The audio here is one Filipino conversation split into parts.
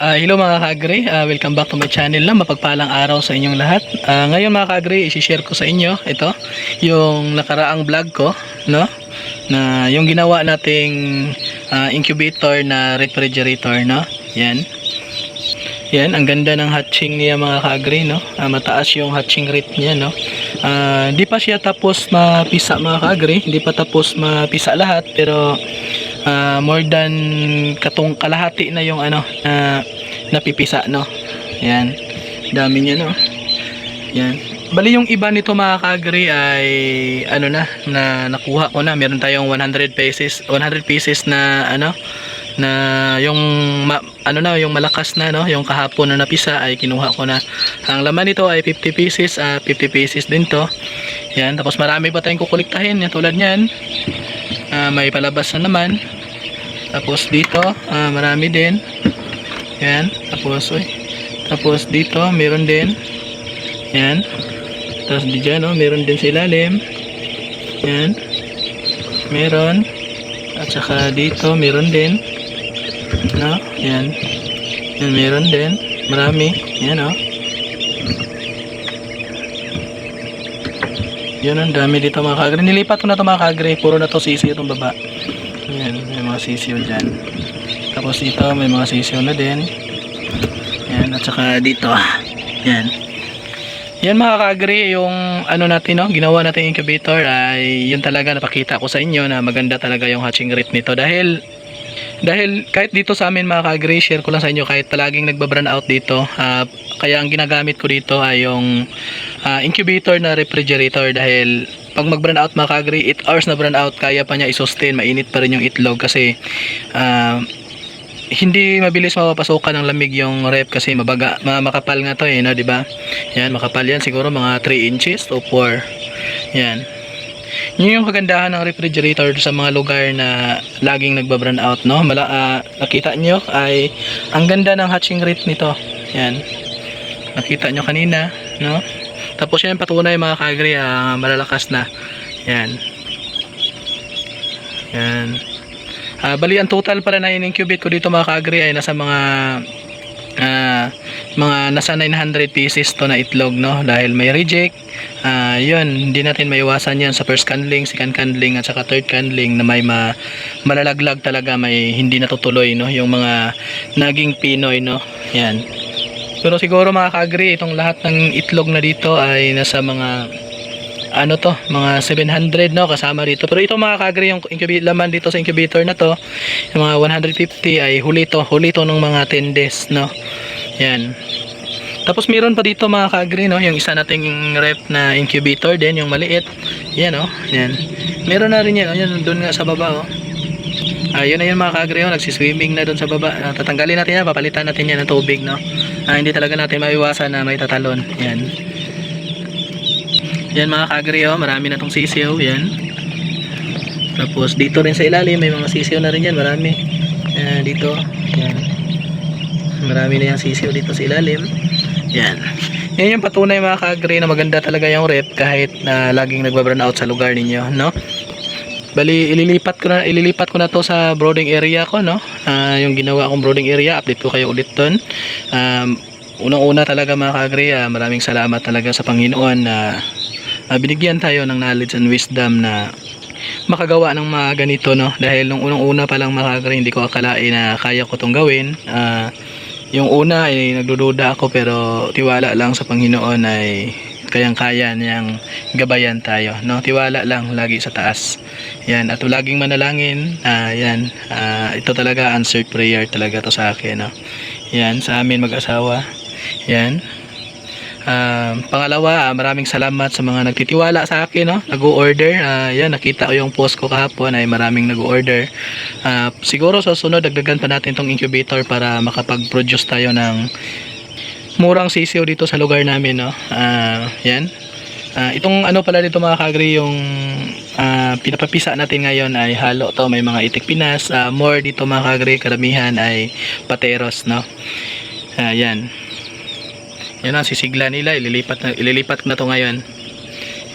Ah, hello mga kagre, Ah, welcome back to my channel na mapagpalang araw sa inyong lahat. Ah, ngayon mga kagre, isi-share ko sa inyo ito, yung nakaraang vlog ko, no? Na yung ginawa nating ah, incubator na refrigerator, no? Yan. Yan, ang ganda ng hatching niya mga kagre, no? Ah, mataas yung hatching rate niya, no? Ah, di pa siya tapos mapisa mga kagre, hindi pa tapos mapisa lahat, pero ah, more than katong kalahati na yung ano, na napipisa, no? Yan. Dami niya, no? Yan. Bali yung iba nito mga kagre ay ano na na nakuha ko na meron tayong 100 pieces 100 pieces na ano na yung ma- ano na yung malakas na no yung kahapon na napisa ay kinuha ko na ang laman nito ay 50 pieces ah 50 pieces din to yan tapos marami pa tayong kukuliktahin yan tulad niyan Ah, may palabas na naman tapos dito ah, marami din. Yan tapos uy, tapos dito meron din. Yan. Tapos di dyan oh, meron din sa ilalim. Yan. Meron. At saka dito meron din. No? Yan. Yan meron din. Marami. Yan oh. Yun ang dami dito mga kagre nilipat ko na to mga kagre puro na to sisiyo itong baba. Yan. mga sisiyo dyan. Tapos dito may mga sisiyo na din. Yan at saka dito. Yan yan mga kagre, yung ano natin no, ginawa natin incubator ay yun talaga napakita ko sa inyo na maganda talaga yung hatching rate nito. Dahil dahil kahit dito sa amin mga kagre, share ko lang sa inyo kahit palaging nagba-brand out dito. ah, kaya ang ginagamit ko dito ay yung ah, incubator na refrigerator dahil pag mag-brand out mga kagre, 8 hours na brand out kaya pa niya i-sustain, mainit pa rin yung itlog kasi ah, hindi mabilis mapapasukan ng lamig yung rep kasi mabaga, ma- makapal nga to eh, no, di ba? Yan, makapal yan siguro mga 3 inches o 4. Yan. Yun yung kagandahan ng refrigerator sa mga lugar na laging nagba-brand out, no? Mala, ah, nakita nyo ay ang ganda ng hatching rate nito. Yan. Nakita nyo kanina, no? Tapos yan patunay mga kagri, ah, malalakas na. Yan. Yan. Ah, bali ang total para na in-incubate ko dito mga kagri ay nasa mga ah, mga nasa 900 pieces to na itlog no? Dahil may reject. Ah yun hindi natin maiwasan yan sa first candling second candling at saka third candling na may ma, malalaglag talaga may hindi natutuloy no? Yung mga naging pinoy no? Yan. Pero siguro mga kagri itong lahat ng itlog na dito ay nasa mga ano to, mga 700 no, kasama dito. Pero ito mga kagre yung incubator laman dito sa incubator na to, yung mga 150 ay huli to, huli to ng mga 10 days no. Yan. Tapos meron pa dito mga kagre no, yung isa nating rep na incubator din, yung maliit. Yan oh, yan. Meron na rin yan, oh, yan doon nga sa baba oh. Ah, yun na yun mga kagre, oh, nagsiswimming na doon sa baba. Ah, tatanggalin natin yan, papalitan natin yan ng tubig no. Ah, hindi talaga natin maiwasan na may tatalon. Yan. Yan mga kagri oh, marami na tong sisiyo, yan. Tapos dito rin sa ilalim may mga sisiyo na rin yan, marami. Yan dito, yan. Marami na yung sisiyo dito sa ilalim. Yan. Yan yung patunay mga kagri na maganda talaga yung rep kahit na laging nagba-brown out sa lugar ninyo, no? Bali, ililipat ko na ililipat ko na to sa brooding area ko, no? Ah, yung ginawa kong brooding area, update ko kayo ulit doon. Um, unang-una talaga mga kagri, ah, maraming salamat talaga sa Panginoon na ah, binigyan tayo ng knowledge and wisdom na makagawa ng mga ganito no? Dahil nung unang-una pa lang mga kagri, hindi ko akalain na kaya ko tong gawin. Ah, yung una ay nagdududa ako pero tiwala lang sa Panginoon ay kayang-kaya niyang gabayan tayo no? Tiwala lang lagi sa taas. Yan at laging manalangin. Ah yan. Ah, ito talaga answered prayer talaga to sa akin no? Yan sa amin mag-asawa. Yan Ah, pangalawa, ah, maraming salamat sa mga nagtitiwala sa akin, no? Nag-order. Ah, yan, nakita ko yung post ko kahapon ay maraming nag-order. Ah, siguro sa sunod, dagdagan pa natin tong incubator para makapag-produce tayo ng murang sisiyo dito sa lugar namin, no? Ah, yan. Ah, itong ano pala dito mga kagri yung ah, pinapapisa natin ngayon ay halo to may mga itik pinas Ah, more dito mga kagri karamihan ay pateros no Ah, yan yan ang sisigla nila ililipat na, ililipat na to ngayon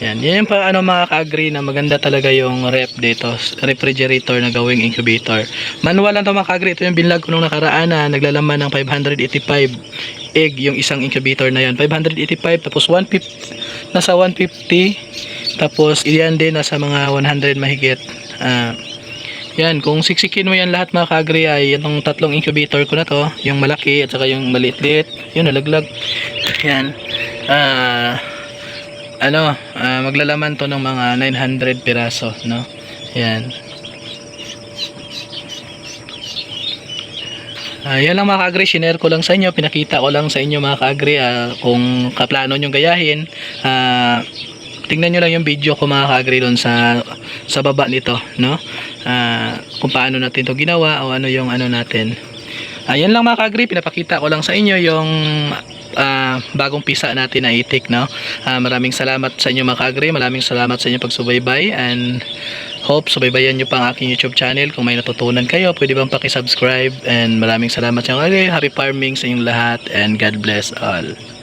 Yan, yan yung pa ano mga ka-agree na maganda talaga yung rep dito, refrigerator na gawing incubator. Manual lang to mga ka-agree, ito yung binlag ko nung nakaraan na naglalaman ng 585 egg yung isang incubator na yan. 585 tapos 150 nasa 150 tapos iyan din nasa mga 100 mahigit. Ah, yan, kung siksikin mo yan lahat mga ka-agree ay itong tatlong incubator ko na to, yung malaki at saka yung maliit-liit, yun nalaglag. Yan. Ah, ano, ah, maglalaman to ng mga 900 piraso, no? Yan. Ah, yan lang mga ka-agree, shinare ko lang sa inyo, pinakita ko lang sa inyo mga ka-agree ah, kung kaplano nyo gayahin. Ah, tingnan nyo lang yung video ko mga ka-agree doon sa sa baba nito, no? Ah, kung paano natin to ginawa o ano yung ano natin. Ayan lang mga ka-agree, pinapakita ko lang sa inyo yung ah, bagong pisa natin na itik, no? Ah, maraming salamat sa inyo mga ka-agree, maraming salamat sa inyo pagsubaybay and hope subaybayan nyo pa ang aking YouTube channel kung may natutunan kayo, pwede bang paki-subscribe and maraming salamat sa inyo. Happy farming sa inyong lahat and God bless all.